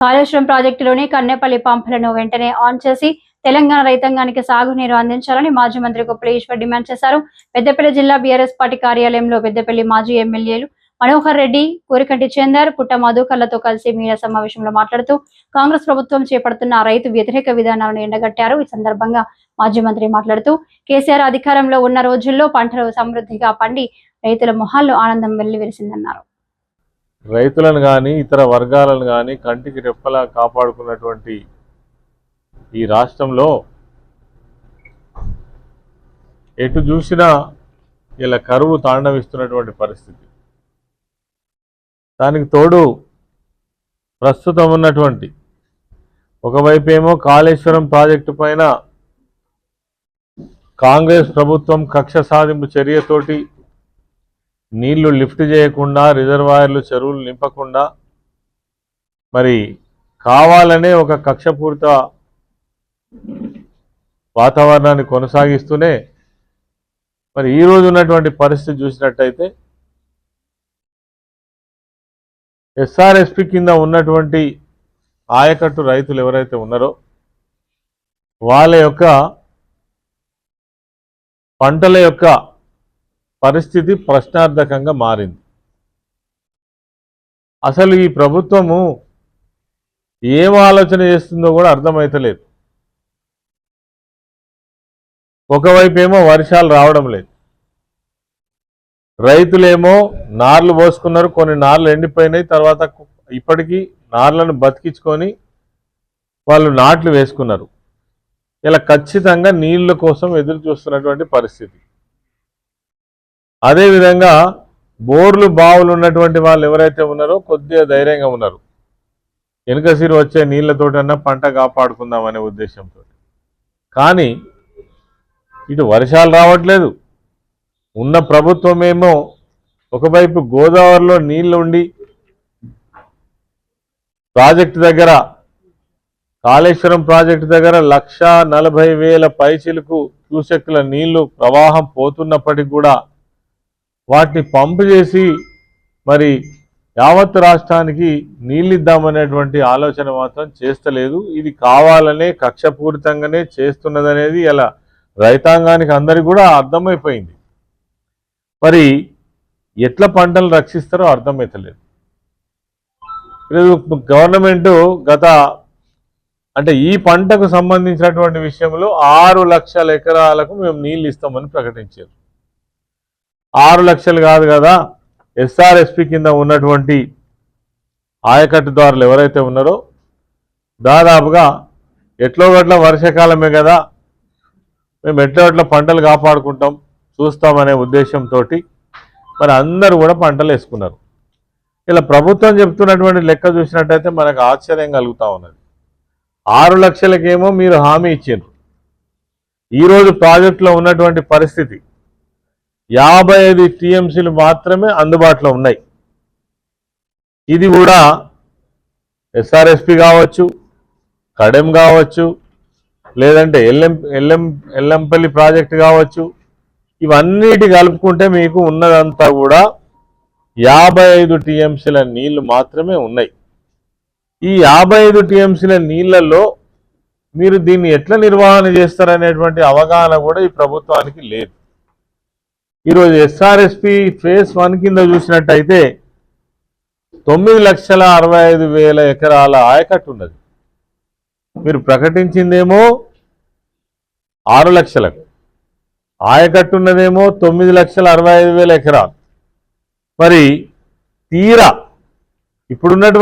కాళేశ్వరం ప్రాజెక్టులోని కన్నెపల్లి పంపులను వెంటనే ఆన్ చేసి తెలంగాణ రైతాంగానికి సాగునీరు అందించాలని మాజీ మంత్రి గొప్పల ఈశ్వర్ డిమాండ్ చేశారు. పెద్దపల్లి జిల్లా బీఆర్ఎస్ పార్టీ కార్యాలయంలో పెద్దపల్లి మాజీ ఎమ్మెల్యేలు మనోహర్ రెడ్డి కోరికంటి చందర్ పుట్ట మధుకర్లతో కలిసి మీడియా సమావేశంలో మాట్లాడుతూ కాంగ్రెస్ ప్రభుత్వం చేపడుతున్న రైతు వ్యతిరేక విధానాలను ఎండగట్టారు. ఈ సందర్భంగా మాజీ మంత్రి మాట్లాడుతూ కేసీఆర్ అధికారంలో ఉన్న రోజుల్లో పంటలు సమృద్ధిగా పండి రైతుల మొహాల్లో ఆనందం వెల్లివిరిసిందన్నారు. రైతులను కానీ ఇతర వర్గాలను కానీ కంటికి రెప్పలా కాపాడుకున్నటువంటి ఈ రాష్ట్రంలో ఎటు చూసినా ఇలా కరువు తాండవిస్తున్నటువంటి పరిస్థితి. దానికి తోడు ప్రస్తుతం ఉన్నటువంటి ఒకవైపు ఏమో కాళేశ్వరం ప్రాజెక్టు పైన కాంగ్రెస్ ప్రభుత్వం కక్ష సాధింపు చర్యతోటి నీళ్ళు లిఫ్ట్ చేయకుండా రిజర్వాయర్లు చెరువులు నింపకుండా మరి కావాలనే ఒక కక్షపూరిత వాతావరణాన్ని కొనసాగిస్తూనే మరి ఈ రోజు ఉన్నటువంటి పరిస్థితి చూసినట్టయితే ఎస్ఆర్ఎస్పి కింద ఉన్నటువంటి ఆయకట్టు రైతులు ఎవరైతే ఉన్నారో వాళ్ళ యొక్క పంటల యొక్క పరిస్థితి ప్రశ్నార్థకంగా మారింది. అసలు ఈ ప్రభుత్వము ఏం ఆలోచన చేస్తుందో కూడా అర్థమైతలేదు. ఒకవైపేమో ఏమో వర్షాలు రావడం లేదు. రైతులేమో నార్లు పోసుకున్నారు కొన్ని నార్లు ఎండిపోయినాయి తర్వాత ఇప్పటికీ నార్లను బతికించుకొని వాళ్ళు నాట్లు వేసుకున్నారు. ఇలా ఖచ్చితంగా నీళ్ళ కోసం ఎదురు చూస్తున్నటువంటి పరిస్థితి. అదేవిధంగా బోర్లు బావులు ఉన్నటువంటి వాళ్ళు ఎవరైతే ఉన్నారో కొద్దిగా ధైర్యంగా ఉన్నారు. వెనుకసిరి వచ్చే నీళ్ళతోటన్నా పంట కాపాడుకుందామనే ఉద్దేశంతో. కానీ ఇటు వర్షాలు రావట్లేదు. ఉన్న ప్రభుత్వమేమో ఒకవైపు గోదావరిలో నీళ్ళు ఉండి ప్రాజెక్టు దగ్గర కాళేశ్వరం ప్రాజెక్టు దగ్గర లక్ష నలభై వేల పైచిలకు క్యూసెక్ల నీళ్ళు ప్రవాహం పోతున్నప్పటికి కూడా వాటిని పంపు చేసి మరి యావత్ రాష్ట్రానికి నీళ్ళిద్దామనేటువంటి ఆలోచన మాత్రం చేస్తలేదు. ఇది కావాలనే కక్షపూరితంగానే చేస్తున్నదనేది ఇలా రైతాంగానికి అందరికి కూడా అర్థమైపోయింది. మరి ఎట్లా పంటలు రక్షిస్తారో అర్థమవుతలేదు ఈరోజు గవర్నమెంట్ గత అంటే ఈ పంటకు సంబంధించినటువంటి విషయంలో ఆరు లక్షల ఎకరాలకు మేము నీళ్ళు ఇస్తామని ప్రకటించారు. ఆరు లక్షలు కాదు కదా ఎస్ఆర్ఎస్పి కింద ఉన్నటువంటి ఆయకట్టుదారులు ఎవరైతే ఉన్నారో దాదాపుగా ఎట్లో గట్ల వర్షాకాలమే కదా మేము ఎట్లా గట్ల పంటలు కాపాడుకుంటాం చూస్తామనే ఉద్దేశంతో మరి అందరూ కూడా పంటలు వేసుకున్నారు. ఇలా ప్రభుత్వం చెప్తున్నటువంటి లెక్క చూసినట్టయితే మనకు ఆశ్చర్యం కలుగుతూ ఉన్నది. ఆరు లక్షలకేమో మీరు హామీ ఇచ్చారు ఈరోజు ప్రాజెక్టులో ఉన్నటువంటి పరిస్థితి యాభై ఐదు టీఎంసీలు మాత్రమే అందుబాటులో ఉన్నాయి. ఇది కూడా ఎస్ఆర్ఎస్పి కావచ్చు కడెం కావచ్చు లేదంటే ఎల్ఎం ఎల్ఎం ఎల్లంపల్లి ప్రాజెక్ట్ కావచ్చు ఇవన్నిటి కలుపుకుంటే మీకు ఉన్నదంతా కూడా యాభై ఐదు టీఎంసీల నీళ్ళు మాత్రమే ఉన్నాయి. ఈ యాభై ఐదు టీఎంసీల నీళ్ళలో మీరు దీన్ని ఎట్లా నిర్వహణ చేస్తారనేటువంటి అవగాహన కూడా ఈ ప్రభుత్వానికి లేదు. ఈరోజు ఎస్ఆర్ఎస్పి ఫేస్ వన్ కింద చూసినట్టయితే తొమ్మిది లక్షల అరవై ఐదు వేల ఎకరాల ఆయకట్టు ఉన్నది. మీరు ప్రకటించిందేమో ఆరు లక్షలకు. ఆయకట్టు ఉన్నదేమో తొమ్మిది లక్షల అరవై ఐదు వేల ఎకరాలు. మరి తీరా ఇప్పుడున్నటువంటి